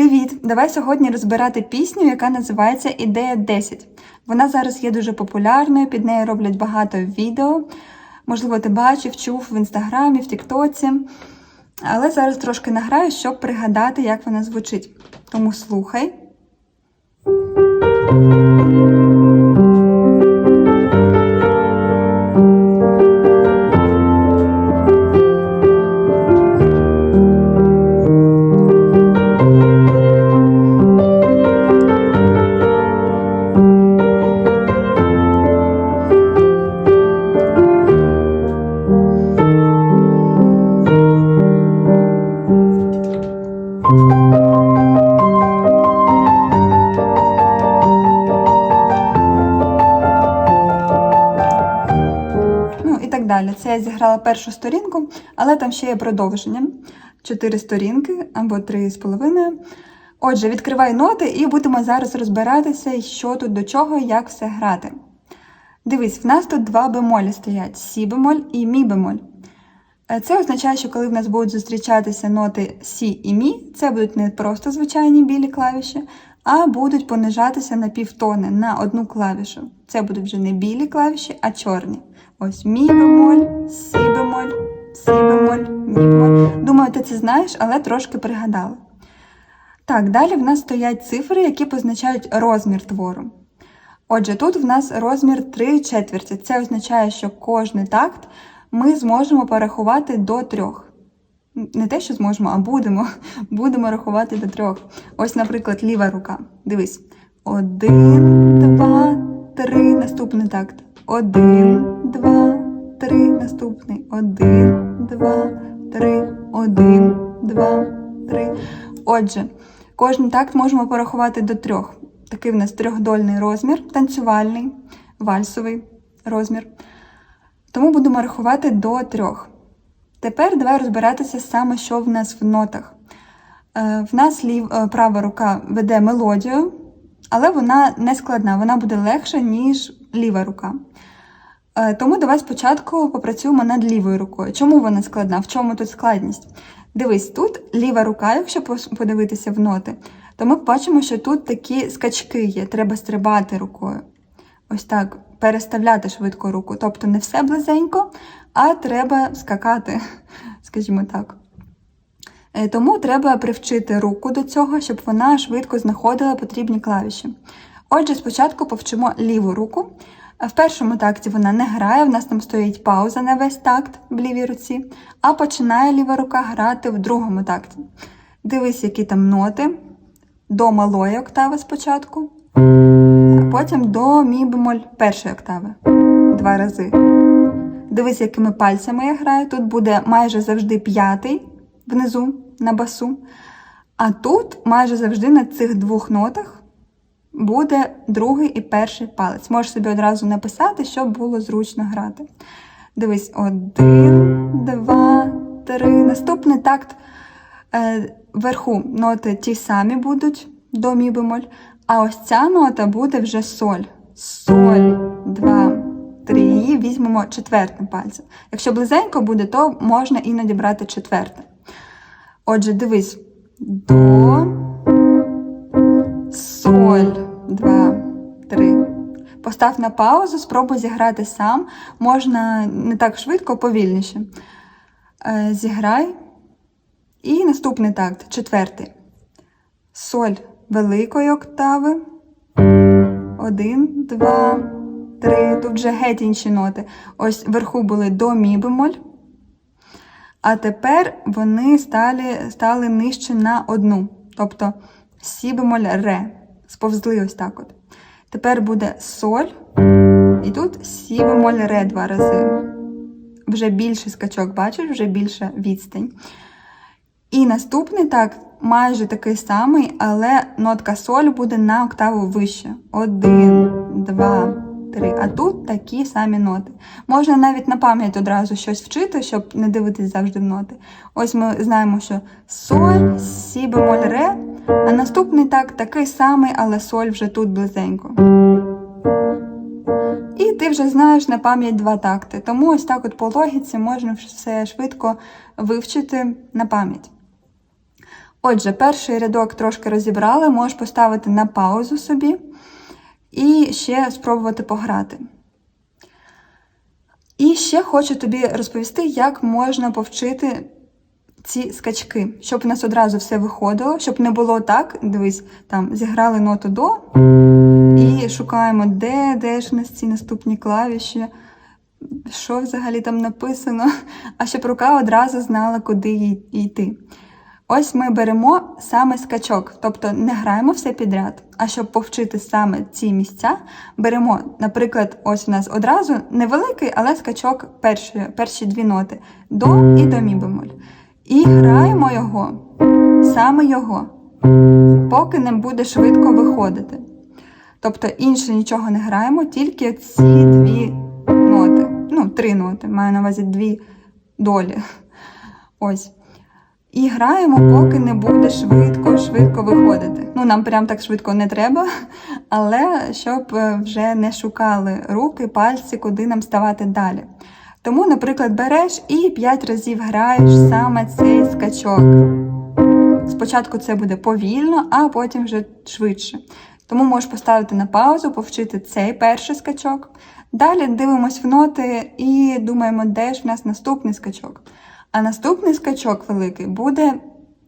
Привіт! Давай сьогодні розбирати пісню, яка називається Ідея 10. Вона зараз є дуже популярною, під нею роблять багато відео. Можливо, ти бачив, чув в інстаграмі, в Тіктоці. Але зараз трошки награю, щоб пригадати, як вона звучить. Тому слухай. Першу сторінку, але там ще є продовження. Чотири сторінки або три з половиною. Отже, відкривай ноти і будемо зараз розбиратися, що тут до чого, як все грати. Дивись, в нас тут два бемолі стоять: сі бемоль і мі бемоль. Е, Це означає, що коли в нас будуть зустрічатися ноти сі і мі, це будуть не просто звичайні білі клавіші, а будуть понижатися на півтони на одну клавішу. Це будуть вже не білі клавіші, а чорні. Ось мі бемоль, сі бемоль, сі бемоль, мі бемоль. Думаю, ти це знаєш, але трошки пригадала. Так, далі в нас стоять цифри, які позначають розмір твору. Отже, тут в нас розмір 3 четверті. Це означає, що кожний такт ми зможемо порахувати до трьох. Не те, що зможемо, а будемо. Будемо рахувати до трьох. Ось, наприклад, ліва рука. Дивись. Один, два, три. Наступний такт. Один, два, три. Наступний. Один, два, три. Один, два, три. Отже, кожен такт можемо порахувати до трьох. Такий в нас трьохдольний розмір, танцювальний, вальсовий розмір. Тому будемо рахувати до трьох. Тепер давай розбиратися саме, що в нас в нотах. Е, В нас лів, е, права рука веде мелодію, але вона не складна, вона буде легша, ніж ліва рука. Е, Тому давай спочатку попрацюємо над лівою рукою. Чому вона складна? В чому тут складність? Дивись, тут ліва рука, якщо подивитися в ноти, то ми бачимо, що тут такі скачки є, треба стрибати рукою. Ось так, переставляти швидко руку. Тобто не все близенько, а треба скакати, скажімо так. Е, Тому треба привчити руку до цього, щоб вона швидко знаходила потрібні клавіші. Отже, спочатку повчимо ліву руку. В першому такті вона не грає, в нас там стоїть пауза на весь такт в лівій руці, а починає ліва рука грати в другому такті. Дивись, які там ноти. До малої октави спочатку, а потім до мі бемоль першої октави. Два рази. Дивись, якими пальцями я граю. Тут буде майже завжди п'ятий внизу на басу. А тут майже завжди на цих двох нотах буде другий і перший палець. Можеш собі одразу написати, щоб було зручно грати. Дивись, один, два, три. Наступний такт е, вверху ноти ті самі будуть до мі бемоль, а ось ця нота буде вже соль. Соль, два, три. Її візьмемо четвертим пальцем. Якщо близенько буде, то можна іноді брати четверте. Отже, дивись. До, соль, два, три. Постав на паузу, спробуй зіграти сам. Можна не так швидко, повільніше. Е, Зіграй. І наступний такт, четвертий. Соль великої октави. Один, два, три. Тут вже геть інші ноти. Ось вверху були до мі бемоль. А тепер вони стали, стали нижче на одну. Тобто сі бемоль ре. Сповзли ось так от. Тепер буде соль. І тут сі бемоль ре два рази. Вже більший скачок, бачиш, вже більша відстань. І наступний так, майже такий самий, але нотка соль буде на октаву вище. Один, два, три. А тут такі самі ноти. Можна навіть на пам'ять одразу щось вчити, щоб не дивитись завжди в ноти. Ось ми знаємо, що соль, сі бемоль а наступний так такий самий, але соль вже тут близенько. І ти вже знаєш на пам'ять два такти. Тому ось так от по логіці можна все швидко вивчити на пам'ять. Отже, перший рядок трошки розібрали, можеш поставити на паузу собі і ще спробувати пограти. І ще хочу тобі розповісти, як можна повчити ці скачки, щоб у нас одразу все виходило, щоб не було так. Дивись, там зіграли ноту до і шукаємо, де, де ж нас ці наступні клавіші, що взагалі там написано, а щоб рука одразу знала, куди їй йти. Ось ми беремо саме скачок, тобто не граємо все підряд, а щоб повчити саме ці місця, беремо, наприклад, ось у нас одразу невеликий, але скачок перші, перші дві ноти до і до мі бемоль. І граємо його, саме його, поки не буде швидко виходити. Тобто інше нічого не граємо, тільки ці дві ноти. Ну, три ноти, маю на увазі дві долі. Ось. І граємо, поки не буде швидко, швидко виходити. Ну, нам прям так швидко не треба, але щоб е, вже не шукали руки, пальці, куди нам ставати далі. Тому, наприклад, береш і 5 разів граєш саме цей скачок. Спочатку це буде повільно, а потім вже швидше. Тому можеш поставити на паузу, повчити цей перший скачок. Далі дивимось в ноти і думаємо, де ж в нас наступний скачок. А наступний скачок великий буде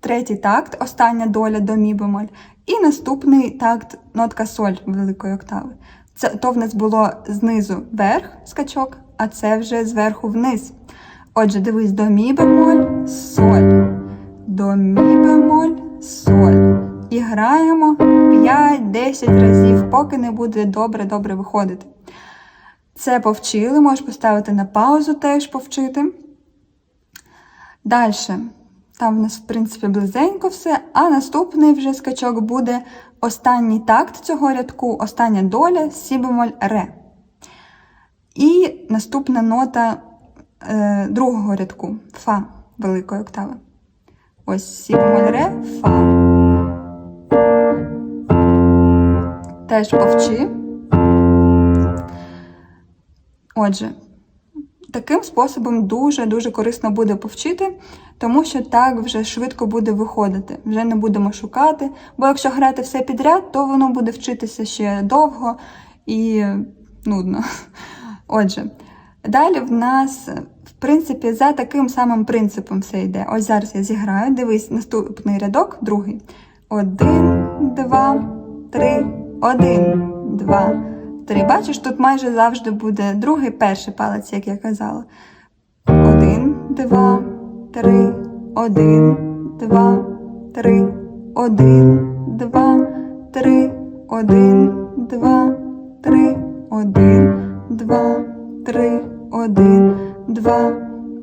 третій такт, остання доля до мі бемоль, і наступний такт нотка соль великої октави. Це то в нас було знизу вверх скачок, а це вже зверху вниз. Отже, дивись до мі бемоль, соль, до мі бемоль, соль. І граємо 5-10 разів, поки не буде добре-добре виходити. Це повчили, можеш поставити на паузу теж повчити. Далі, там в нас, в принципі, близенько все, а наступний вже скачок буде останній такт цього рядку, остання доля, сі бемоль ре. І наступна нота е, другого рядку фа великої октави. Ось сі бемоль ре, фа. Теж повчи. Отже, таким способом дуже-дуже корисно буде повчити, тому що так вже швидко буде виходити. Вже не будемо шукати. Бо якщо грати все підряд, то воно буде вчитися ще довго і нудно. Отже, далі в нас, в принципі, за таким самим принципом все йде. Ось зараз я зіграю. Дивись, наступний рядок, другий. Один, два, три, один, два, три. Бачиш, тут майже завжди буде другий перший палець, як я казала. Один, два, три, один, два, три, один, два, три, один, два, три, один, два, три, один, два,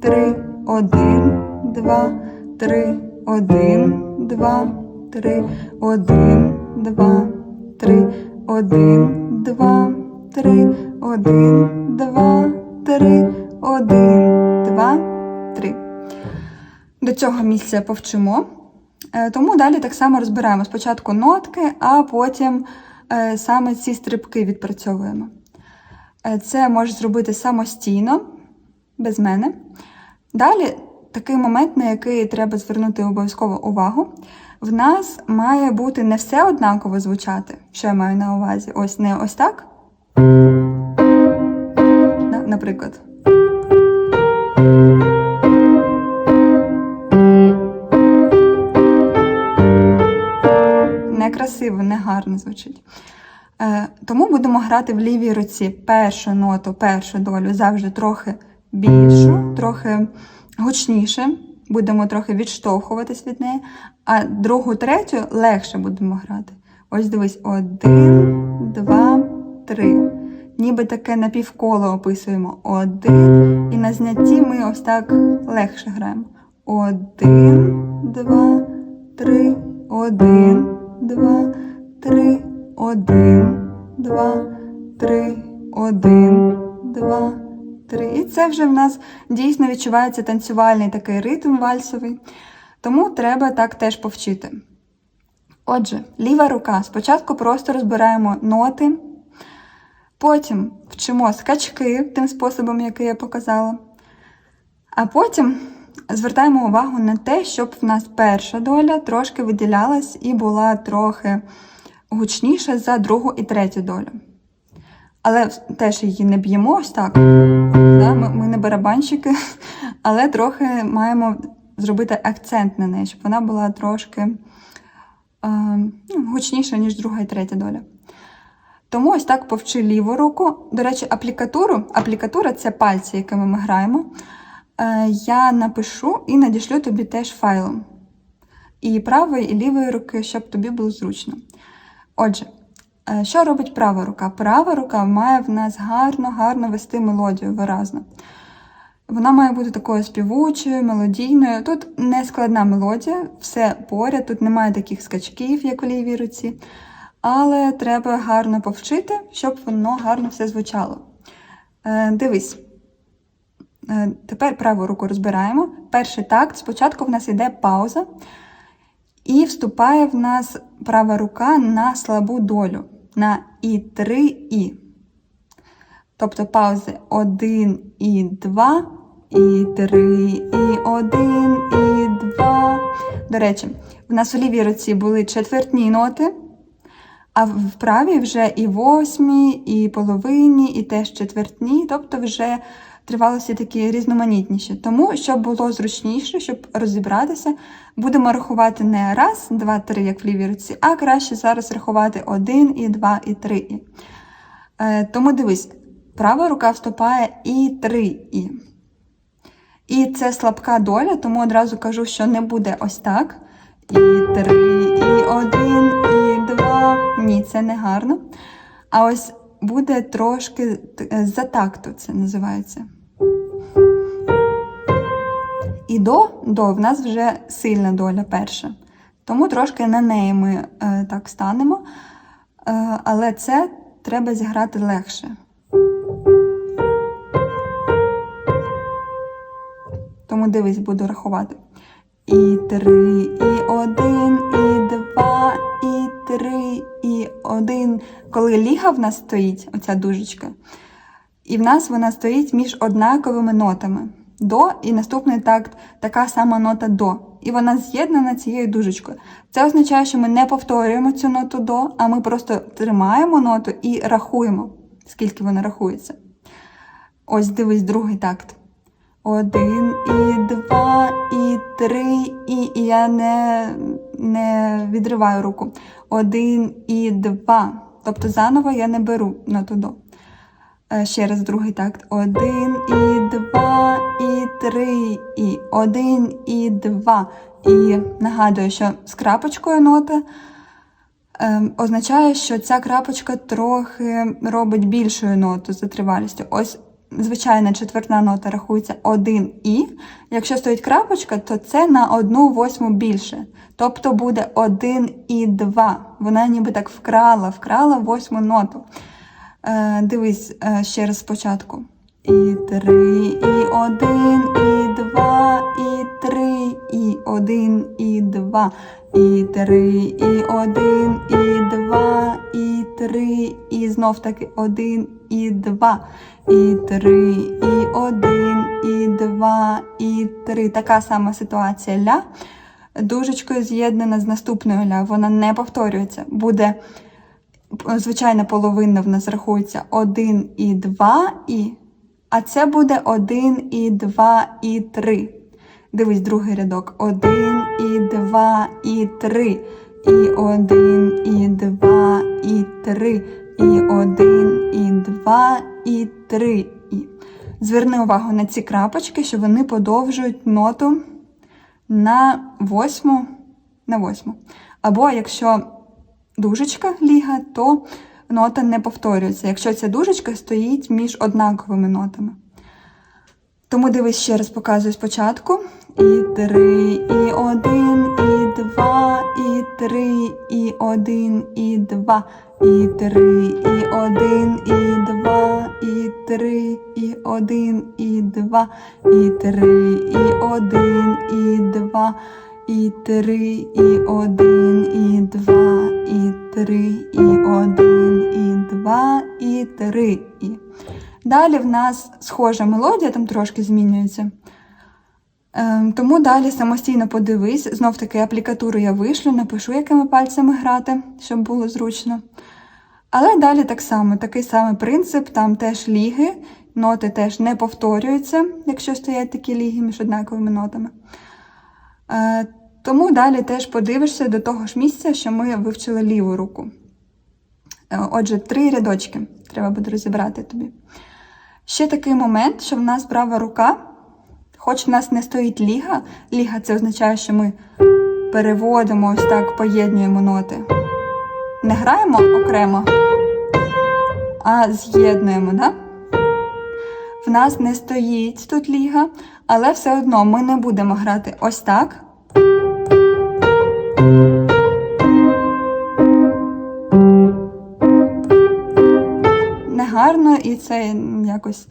три, один, два, три, один, два, три, один, два, три, один, два, три, один, два, три, один, два, три. До цього місця повчимо. Е, Тому далі так само розбираємо. Спочатку нотки, а потім е, саме ці стрибки відпрацьовуємо. Е, Це можеш зробити самостійно, без мене. Далі такий момент, на який треба звернути обов'язково увагу. В нас має бути не все однаково звучати, що я маю на увазі. Ось не ось так. На- Наприклад. Некрасиво, негарно звучить. Е, тому будемо грати в лівій руці першу ноту, першу долю завжди трохи більшу, трохи гучніше. Будемо трохи відштовхуватись від неї, а другу, третю легше будемо грати. Ось дивись: один, два, три. Ніби таке напівколо описуємо. Один. І на знятті ми ось так легше граємо. Один, два, три, один, два, три, один, два, три, один, два, три. І це вже в нас дійсно відчувається танцювальний такий ритм вальсовий. Тому треба так теж повчити. Отже, ліва рука. Спочатку просто розбираємо ноти, потім вчимо скачки тим способом, який я показала. А потім звертаємо увагу на те, щоб в нас перша доля трошки виділялась і була трохи гучніша за другу і третю долю. Але теж її не б'ємо ось так. Да? Ми, ми не барабанщики, але трохи маємо зробити акцент на неї, щоб вона була трошки е, гучніша, ніж друга і третя доля. Тому ось так повчи ліву руку. До речі, аплікатуру. Аплікатура це пальці, якими ми граємо. Е, я напишу і надішлю тобі теж файлом. І правої, і лівої руки, щоб тобі було зручно. Отже, е, що робить права рука? Права рука має в нас гарно-гарно вести мелодію виразно. Вона має бути такою співучою, мелодійною. Тут не складна мелодія, все поряд, тут немає таких скачків, як у лівій руці. Але треба гарно повчити, щоб воно гарно все звучало. Е, Дивись. Е, Тепер праву руку розбираємо. Перший такт. Спочатку в нас йде пауза, і вступає в нас права рука на слабу долю, на І3 І. Тобто паузи 1 і 2, і 3, і 1, і 2. До речі, в нас у лівій руці були четвертні ноти, а в правій вже і восьмі, і половинні, і теж четвертні, тобто вже тривалося такі різноманітніші. Тому, щоб було зручніше, щоб розібратися, будемо рахувати не раз, два, три, як в лівій руці, а краще зараз рахувати один, і два, і три. І. Е, тому дивись, права рука вступає і три і. І це слабка доля, тому одразу кажу, що не буде ось так. І три, і один, і два. Ні, це не гарно. А ось буде трошки е, за такту це називається. І до, до в нас вже сильна доля перша. Тому трошки на неї ми е, так станемо. Е, але це треба зіграти легше. Тому дивись, буду рахувати. І три, і один, і два, і три, один. Коли ліга в нас стоїть, оця дужечка, і в нас вона стоїть між однаковими нотами. До і наступний такт така сама нота до. І вона з'єднана цією дужечкою. Це означає, що ми не повторюємо цю ноту до, а ми просто тримаємо ноту і рахуємо, скільки вона рахується. Ось дивись, другий такт. Один, і два, і три, і, і я не, не відриваю руку. Один і два. Тобто заново я не беру ноту до. Е, Ще раз другий такт. Один, і два, і три, і один, і два. І нагадую, що з крапочкою нота е, означає, що ця крапочка трохи робить більшою ноту за тривалістю. Ось звичайна четвертна нота рахується 1 і. Якщо стоїть крапочка, то це на одну восьму більше. Тобто буде 1 і 2. Вона ніби так вкрала, вкрала восьму ноту. Е, Дивись е, ще раз спочатку. І три, і один, і два, і три, і один, і два, і три, і один, і два, і три, і знов таки один, і два, і три, і один, і два, і три. Така сама ситуація ля. Дужечкою з'єднана з наступною ля. Вона не повторюється. Буде звичайна половина в нас рахується 1 і 2 і. А це буде 1 і 2 і 3. Дивись, другий рядок. 1 і 2 і 3. І 1 і 2 і 3. І 1 і 2 і 3. І. Зверни увагу на ці крапочки, що вони подовжують ноту на восьму. На восьму. Або якщо дужечка ліга, то нота не повторюється, якщо ця дужечка стоїть між однаковими нотами. Тому дивись ще раз показую спочатку. І три, і один, і три, і один, і два, і три, і один, і два, і три, і один, і два, і три, і один, і два, і три, і один, і два, і три, і один, і два, і три. І. Далі в нас схожа мелодія, там трошки змінюється. Ем, Тому далі самостійно подивись, знов таки аплікатуру я вишлю, напишу, якими пальцями грати, щоб було зручно. Але далі так само, такий самий принцип, там теж ліги, ноти теж не повторюються, якщо стоять такі ліги між однаковими нотами. Е, Тому далі теж подивишся до того ж місця, що ми вивчили ліву руку. Е, Отже, три рядочки треба буде розібрати тобі. Ще такий момент, що в нас права рука, хоч в нас не стоїть ліга, ліга це означає, що ми переводимо ось так, поєднуємо ноти. Не граємо окремо, а з'єднуємо, да? В нас не стоїть тут ліга, але все одно ми не будемо грати ось так. Негарно і це якось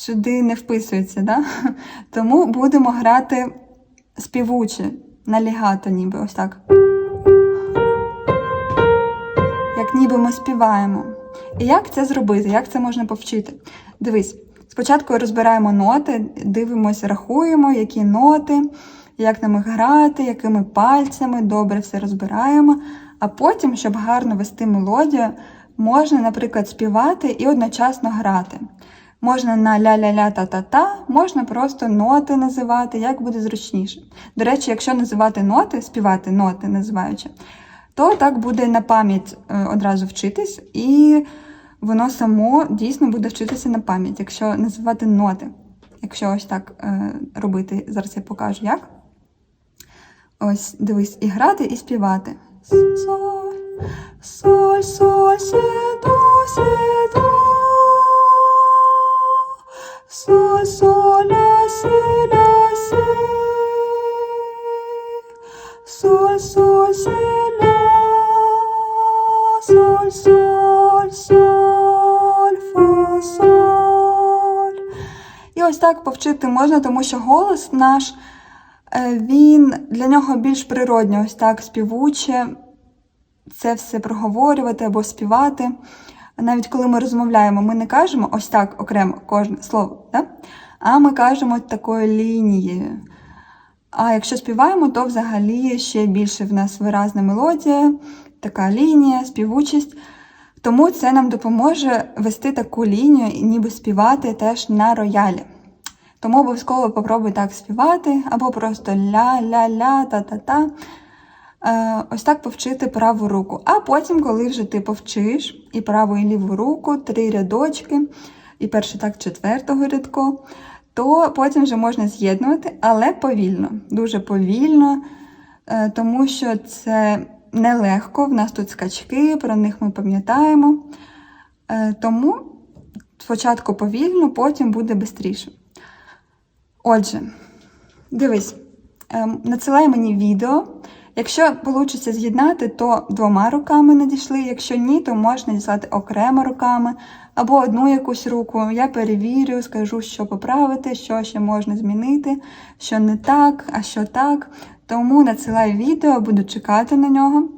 сюди не вписується, да? Тому будемо грати співуче, на лігато ніби ось так. Як ніби ми співаємо. І як це зробити? Як це можна повчити? Дивись, спочатку розбираємо ноти, дивимося, рахуємо, які ноти, як ними грати, якими пальцями, добре все розбираємо. А потім, щоб гарно вести мелодію, можна, наприклад, співати і одночасно грати. Можна на ля-ля-ля та-та-та, можна просто ноти називати, як буде зручніше. До речі, якщо називати ноти, співати ноти називаючи, то так буде на пам'ять е, одразу вчитись, і воно само дійсно буде вчитися на пам'ять, якщо називати ноти. Якщо ось так е, робити, зараз я покажу як. Ось, дивись, і грати, і співати. Соль, соль, соль, сі, до, сі, до. Так повчити можна, тому що голос наш, е, він для нього більш природньо, ось так співуче, це все проговорювати або співати. Навіть коли ми розмовляємо, ми не кажемо ось так окремо кожне слово, да? а ми кажемо такою лінією. А якщо співаємо, то взагалі ще більше в нас виразна мелодія, така лінія, співучість. Тому це нам допоможе вести таку лінію ніби співати теж на роялі. Тому обов'язково попробуй так співати, або просто ля-ля-ля, та-та-та. Е, Ось так повчити праву руку. А потім, коли вже ти повчиш і праву, і ліву руку, три рядочки, і перший так четвертого рядку, то потім вже можна з'єднувати, але повільно, дуже повільно, е, тому що це нелегко, в нас тут скачки, про них ми пам'ятаємо. Е, Тому спочатку повільно, потім буде швидше. Отже, дивись, ем, надсилай мені відео. Якщо вийде з'єднати, то двома руками надійшли. Якщо ні, то можна діслати окремо руками або одну якусь руку. Я перевірю, скажу, що поправити, що ще можна змінити, що не так, а що так. Тому надсилай відео, буду чекати на нього.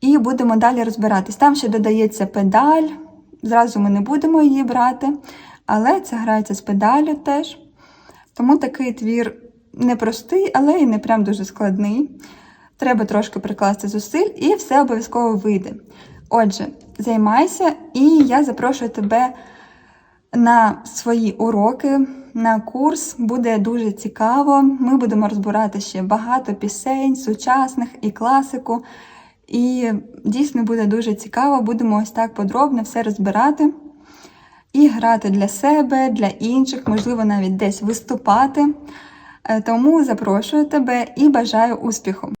І будемо далі розбиратись. Там ще додається педаль. Зразу ми не будемо її брати, але це грається з педалю теж. Тому такий твір непростий, але і не прям дуже складний. Треба трошки прикласти зусиль, і все обов'язково вийде. Отже, займайся, і я запрошую тебе на свої уроки, на курс. Буде дуже цікаво. Ми будемо розбирати ще багато пісень, сучасних і класику. І дійсно буде дуже цікаво. Будемо ось так подробно все розбирати і грати для себе, для інших, можливо, навіть десь виступати. Е, Тому запрошую тебе і бажаю успіху!